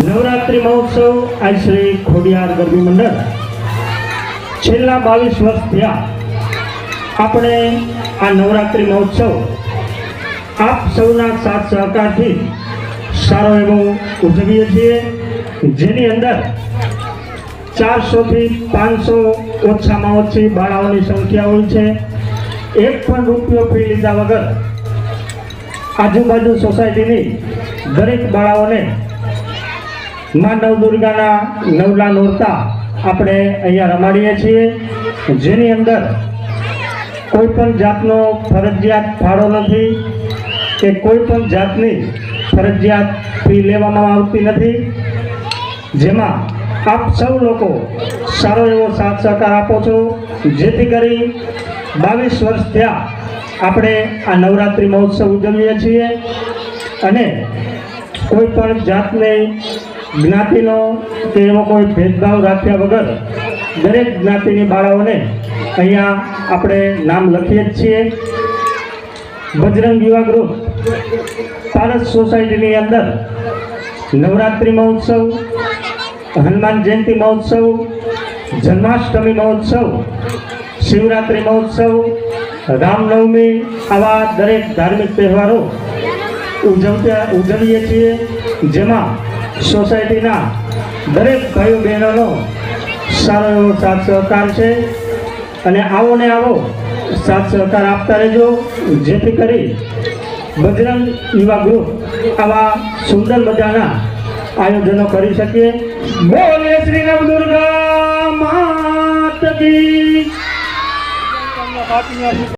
નવરાત્રિ મહોત્સવ આજ ખોડિયાર ગરબી મંડળ. છેલ્લા બાવીસ વર્ષ થયા આપણે આ નવરાત્રિ મહોત્સવ આપ સૌના સાથ સહકારથી સારો એવો ઉજવીએ છીએ, જેની અંદર ચારસોથી પાંચસો ઓછામાં ઓછી બાળાઓની સંખ્યા હોય છે. એક પણ રૂપિયો ફી લીધા વગર આજુબાજુ સોસાયટીની દરેક બાળાઓને મા નવદુર્ગાના નવલા નોરતા આપણે અહીંયા રમાડીએ છીએ. જેની અંદર કોઈ પણ જાતનો ફરજિયાત ફાળો નથી કે કોઈ પણ જાતની ફરજિયાત ફી લેવામાં આવતી નથી. જેમાં આપ સૌ લોકો સારો એવો સાથ સહકાર આપો છો. જેથી કરી બાવીસ વર્ષ થયા આપણે આ નવરાત્રિ મહોત્સવ ઉજવીએ છીએ અને કોઈ પણ જાતને જ્ઞાતિનો કે એવો કોઈ ભેદભાવ રાખ્યા વગર દરેક જ્ઞાતિની બાળાઓને અહીંયા આપણે નામ લખીએ જ છીએ. બજરંગ યુવા ગ્રુપ પારસ સોસાયટીની અંદર નવરાત્રિ મહોત્સવ, હનુમાન જયંતિ મહોત્સવ, જન્માષ્ટમી મહોત્સવ, શિવરાત્રિ મહોત્સવ રામનવમી આવા દરેક ધાર્મિક તહેવારો ઉજવતા ઉજવીએ છીએ, જેમાં સોસાયટીના દરેક ભાઈઓ બહેનોનો સારો એવો સાથ સહકાર છે. અને આવો ને આવો સાથ સહકાર આપતા રહેજો, જેથી કરી બજરંગ યુવા ગ્રુપ આવા સુંદર મજાના આયોજનો કરી શકીએ. બોલે શ્રી નવ દુર્ગા માત